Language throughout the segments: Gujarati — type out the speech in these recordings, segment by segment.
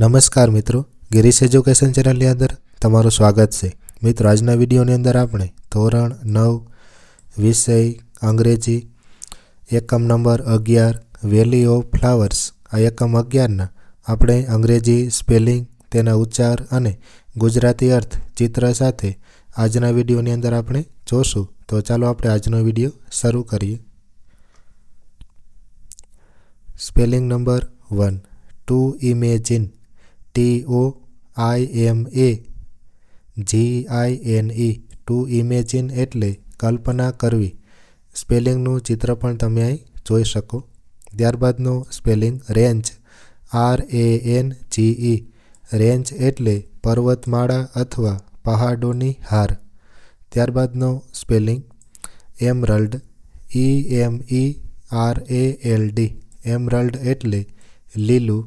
નમસ્કાર મિત્રો ગિરીશ એજ્યુકેશન ચેનલની અંદર તમારું સ્વાગત છે મિત્રો આજના વિડીયોની અંદર આપણે ધોરણ નવ વિષય અંગ્રેજી એકમ નંબર અગિયાર વેલી ઓફ ફ્લાવર્સ આ એકમ અગિયારના આપણે અંગ્રેજી સ્પેલિંગ તેના ઉચ્ચાર અને ગુજરાતી અર્થ ચિત્ર સાથે આજના વિડીયોની અંદર આપણે જોશું તો ચાલો આપણે આજનો વિડીયો શરૂ કરીએ spelling number one to imagine T O I M A G I N E to imagine એટલે કલ્પના કરવી સ્પેલિંગનું ચિત્ર પણ તમે અહીં જોઈ શકો ત્યારબાદનું spelling range R A N G E range એટલે પર્વતમાળા અથવા પહાડોની હાર ત્યારબાદનો spelling emerald E M E R A L D emerald એટલે લીલું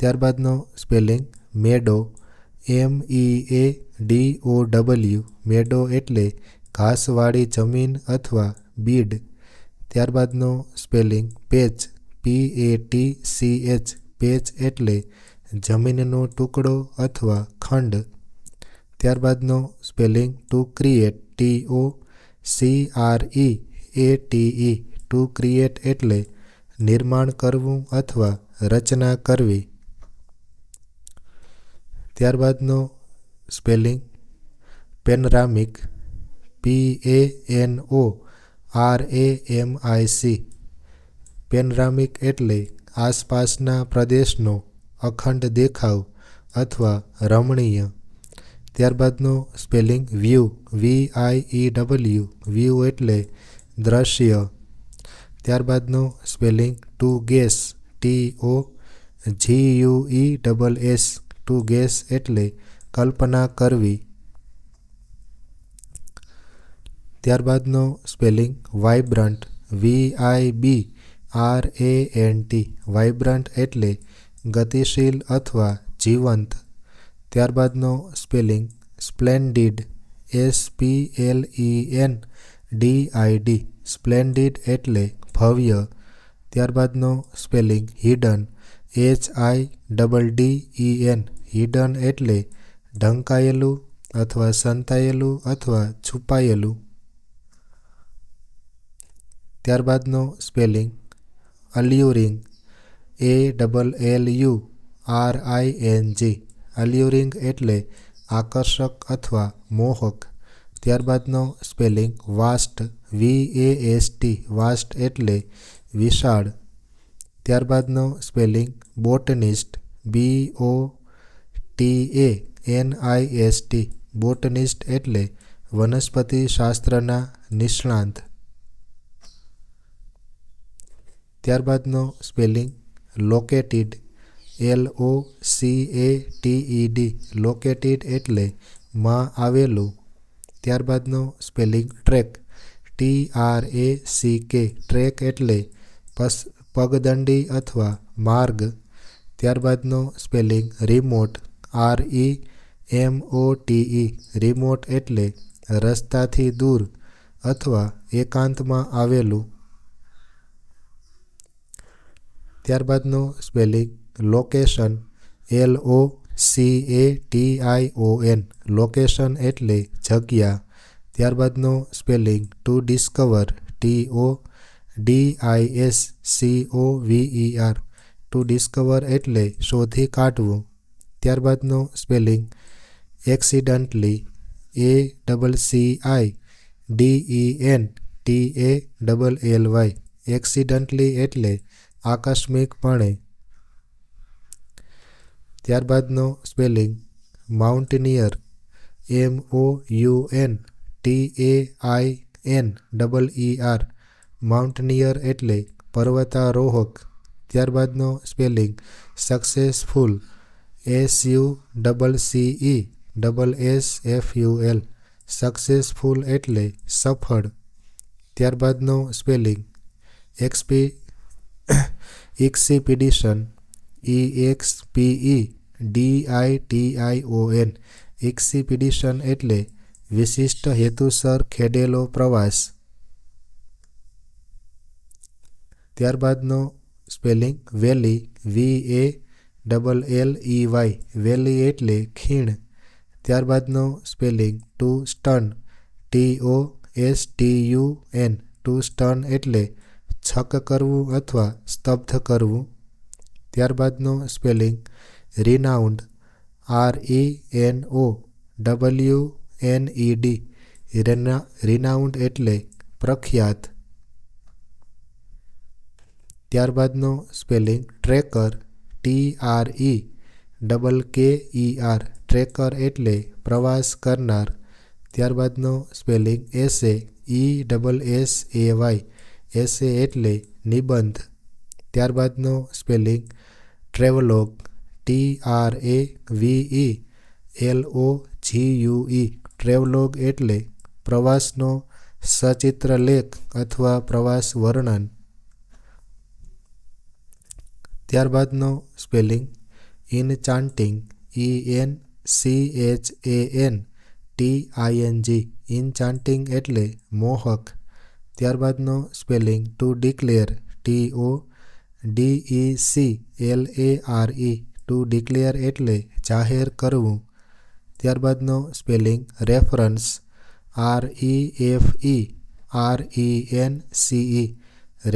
ત્યારબાદનો spelling meadow M E A D O W meadow એટલે ઘાસવાળી જમીન અથવા બીડ ત્યારબાદનો spelling patch P A T C H patch એટલે જમીનનો ટુકડો અથવા ખંડ ત્યારબાદનો spelling to create T O C R E A T E to create એટલે નિર્માણ કરવું અથવા રચના કરવી ત્યારબાદનો spelling panoramic P A N O R A M I C panoramic એટલે આસપાસના પ્રદેશનો અખંડ દેખાવ અથવા રમણીય ત્યારબાદનો spelling view V I E W view એટલે દ્રશ્ય ત્યારબાદનો spelling to guess T O G U E double S to guess એટલે કલ્પના કરવી ત્યારબાદનો spelling vibrant V I B R A N T vibrant એટલે ગતિશીલ અથવા જીવંત ત્યારબાદનો spelling સ્પ્લેન્ડિડ S P L E N D I D સ્પ્લેન્ડિડ એટલે ભવ્ય ત્યારબાદનો spelling hidden H I double D E N hidden એટલે ઢંકાયેલું અથવા સંતાયેલું અથવા છુપાયેલું ત્યારબાદનો spelling અલ્યુરિંગ A double L you are I N જી અલ્યુરિંગ એટલે આકર્ષક અથવા મોહક ત્યારબાદનો સ્પેલિંગ વાસ્ટ વી એ એસ ટી વાસ્ટ એટલે વિશાળ ત્યારબાદનો spelling બોટનિસ્ટ B O T A N S T બોટનિસ્ટ એટલે વનસ્પતિ શાસ્ત્રના નિષ્ણાંત ત્યારબાદનો spelling located L O C A T E D located એટલે માં આવેલું ત્યારબાદનો spelling track T R A C K track એટલે પસ પગદંડી અથવા માર્ગ ત્યારબાદનો spelling remote R E M O T E remote એટલે રસ્તાથી દૂર અથવા એકાંતમાં આવેલું ત્યારબાદનું spelling location L O C A T I O N location એટલે જગ્યા ત્યારબાદનું spelling to discover T O D I S C O V E R ડિસ્કવર એટલે શોધી કાઢવું ત્યારબાદનો spelling accidentally A double C I D E N T A double L Y accidentally એટલે આકસ્મિકપણે ત્યારબાદનો spelling mountaineer M O U N T A I N double E R mountaineer એટલે પર્વતારોહક ત્યારબાદનો spelling successful S U double C E double S F U L successful એટલે સફળ ત્યારબાદનો spelling XP expedition E X P E D I T I O N expedition એટલે વિશિષ્ટ હેતુસર ખેડેલો પ્રવાસ ત્યારબાદનો spelling valley V A double L E Y valley એટલે ખીણ ત્યારબાદનો spelling to stun T O S T U N to stun એટલે છક કરવું અથવા સ્તબ્ધ કરવું ત્યારબાદનો spelling renowned R E N O W N E D renowned એટલે પ્રખ્યાત ત્યારબાદનો spelling trekker T R A double K E R trekker એટલે પ્રવાસ કરનાર ત્યારબાદ નો spelling S A E double S A Y S A એટલે નિબંધ ત્યારબાદ નો spelling travelog T R A V E L O G U E travelog એટલે પ્રવાસનો સચિત્ર લેખ અથવા પ્રવાસ વર્ણન ત્યારબાદનો spelling enchanting E N C H A N T I N G enchanting એટલે મોહક ત્યારબાદનો spelling to declare T O D E C L A R E to declare એટલે જાહેર કરવું ત્યારબાદનો spelling reference R E F E R E N C E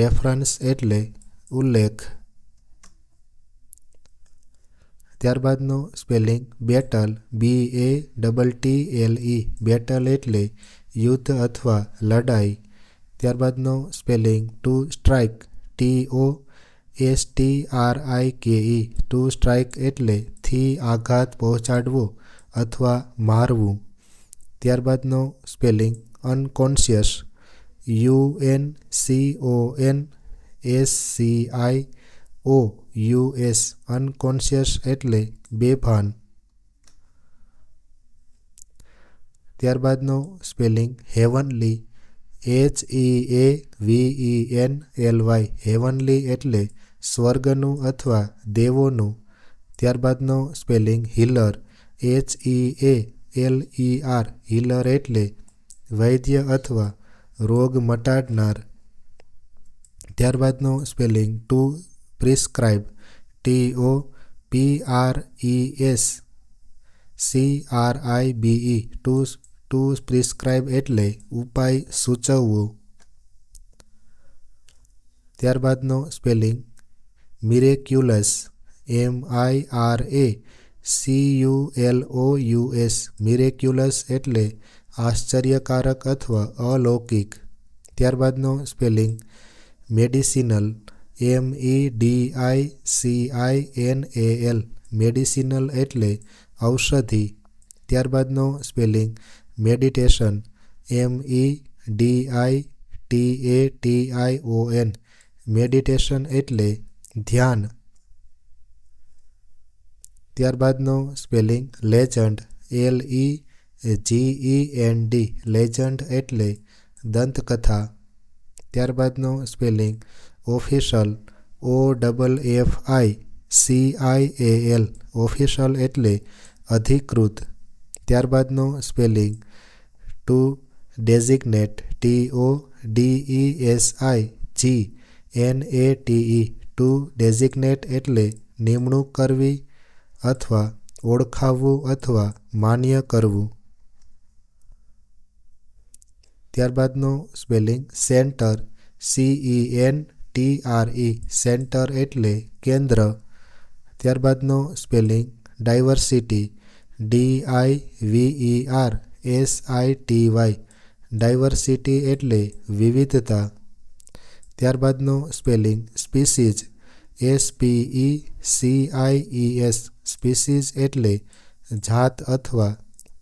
reference એટલે ઉલ્લેખ ત્યારબાદનું spelling battle B A double T L E battle એટલે યુદ્ધ અથવા લડાઈ ત્યારબાદનો spelling to strike T O S T R I K E to strike એટલે થી આઘાત પહોંચાડવો અથવા મારવું ત્યારબાદનો spelling unconscious U N C O N S C I O U S unconscious એટલે બેભાન ત્યારબાદનો spelling heavenly H E A V E N L Y heavenly એટલે સ્વર્ગનું અથવા દેવોનું ત્યારબાદનો spelling healer H E A L E R healer એટલે વૈદ્ય અથવા રોગ મટાડનાર ત્યારબાદનો spelling to prescribe T O P R E S C R I B E to to prescribe એટલે ઉપાય સૂચવવો ત્યારબાદનો spelling miraculous M I R A C U L O U S miraculous એટલે આશ્ચર્યકારક અથવા અલૌકિક ત્યારબાદનો spelling medicinal M E D I C I N A L medicinal એટલે ઔષધિ ત્યારબાદનો spelling meditation M E D I T A T I O N meditation એટલે ધ્યાન ત્યારબાદનો spelling legend L E G E N D legend એટલે દંતકથા ત્યારબાદનો spelling official O double F I C I A L official એટલે અધિકૃત ત્યારબાદનો spelling to designate T O D E S I G N A T E to designate એટલે નિમણૂક કરવી અથવા ઓળખાવવું અથવા માન્ય કરવું ત્યારબાદનો spelling centre C E N T R E centre એટલે કેન્દ્ર ત્યારબાદ નો spelling diversity D I V E R S I T Y diversity એટલે વિવિધતા ત્યારબાદ નો spelling species S P E C I E S species એટલે જાત અથવા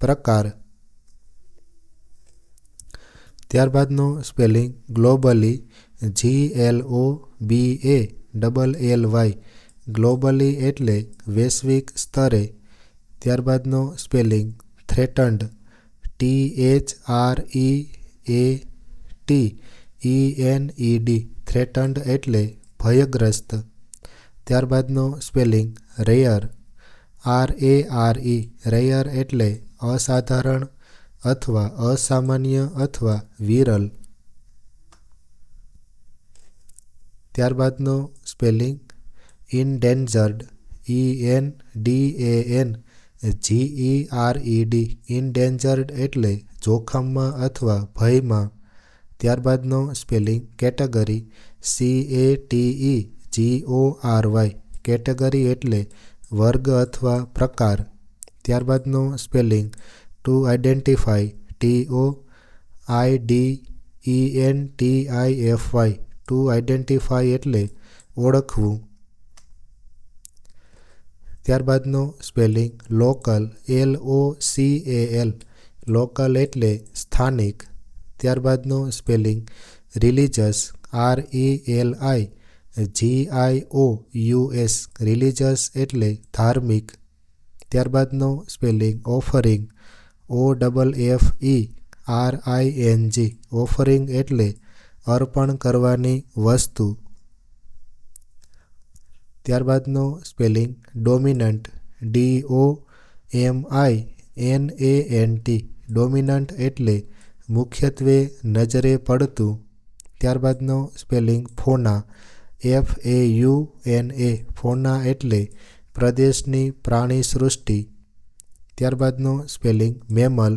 પ્રકાર ત્યારબાદનો spelling globally G L O B A double L Y globally એટલે વૈશ્વિક સ્તરે ત્યારબાદનો spelling threatened T H R E A T E N E D threatened એટલે ભયગ્રસ્ત ત્યારબાદનો spelling rare R A R E rare એટલે અસાધારણ અથવા અસામાન્ય અથવા વિરલ ત્યારબાદનો spelling endangered E N D A N G E R E D endangered એટલે જોખમમાં અથવા ભયમાં ત્યારબાદનો spelling category C A T E G O R Y category એટલે વર્ગ અથવા પ્રકાર ત્યારબાદનો spelling to identify T O I D E N T I F Y to identify એટલે ઓળખવું ત્યારબાદનો spelling local L O C A L local એટલે સ્થાનિક ત્યારબાદનો spelling religious R E L I G I O U S religious એટલે ધાર્મિક ત્યારબાદનો spelling offering O double F E R I N G offering એટલે અર્પણ કરવાની વસ્તુ ત્યારબાદનો spelling dominant D O M I N A N T dominant એટલે મુખ્યત્વે નજરે પડતું ત્યારબાદનો spelling fauna F A U N A ફોના એટલે પ્રદેશની પ્રાણી સૃષ્ટિ ત્યારબાદનો spelling mammal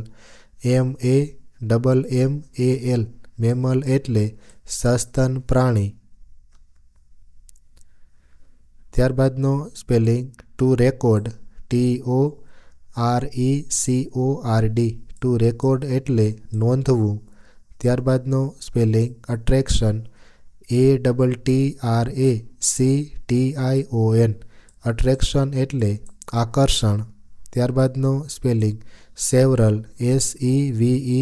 M A double M A L mammal એટલે સસ્તન પ્રાણી ત્યારબાદનો spelling to record T O R E C O R D to record એટલે નોંધવું ત્યારબાદનો spelling attraction A double T R A C T I O N attraction એટલે આકર્ષણ ત્યારબાદનો spelling several S E V E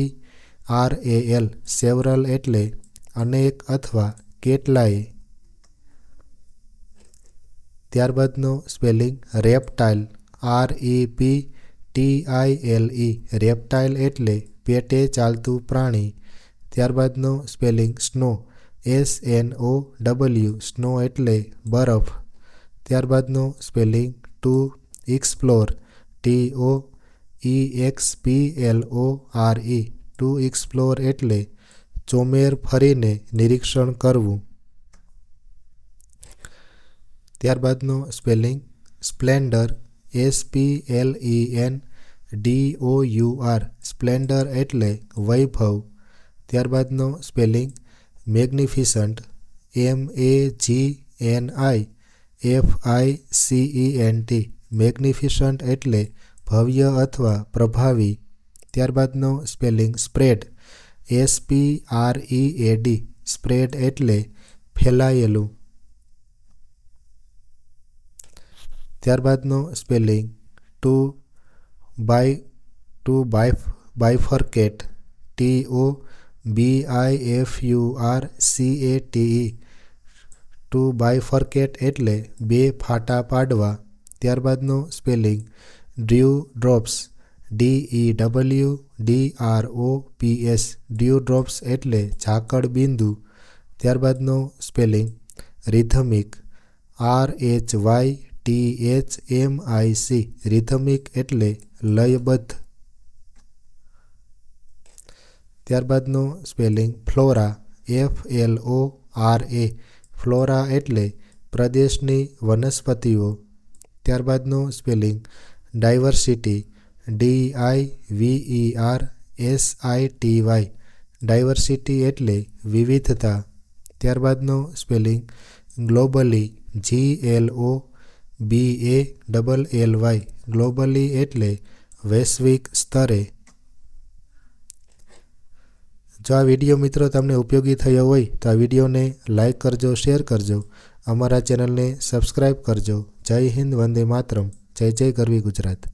R A L several એટલે અનેક અથવા કેટલાય ત્યારબાદનો spelling reptile R E e P T I L E e, reptile એટલે પેટે ચાલતું પ્રાણી ત્યારબાદનો spelling snow S N O W snow એટલે બરફ ત્યારબાદનો spelling to explore T O E X P L O R E to explore એટલે ચોમેર ફરીને નિરીક્ષણ કરવું ત્યારબાદનો spelling splendour S P L E N D O U R splendour એટલે વૈભવ ત્યારબાદનો spelling magnificent M A G N I F I C E N T મેગ્નિફિશન્ટ એટલે ભવ્ય અથવા પ્રભાવી ત્યારબાદનો spelling spread S P R E A D spread એટલે ફેલાયેલું ત્યારબાદનો spelling to bi to bi bifurcate T O B I F U R C A T E e. To bifurcate એટલે બે ફાટા પાડવા ત્યારબાદનું spelling dew drops D E e W D R O P S dew drops એટલે ઝાકળ બિંદુ ત્યારબાદનું spelling rhythmic R H Y T H M I C rhythmic એટલે લયબદ્ધ ત્યારબાદનું spelling flora F L O R A flora એટલે પ્રદેશની વનસ્પતિઓ ત્યારબાદનું spelling diversity D I V E R S I T Y diversity એટલે વિવિધતા ત્યારબાદનું spelling globally G L O B A double L Y globally એટલે વૈશ્વિક સ્તરે જો આ વિડીયો મિત્રો તમને ઉપયોગી થયો હોય તો આ વિડીયોને લાઇક કરજો શેર કરજો અમારા ચેનલને સબસ્ક્રાઈબ કરજો જય હિન્દ વંદે માતરમ જય જય કરવી ગુજરાત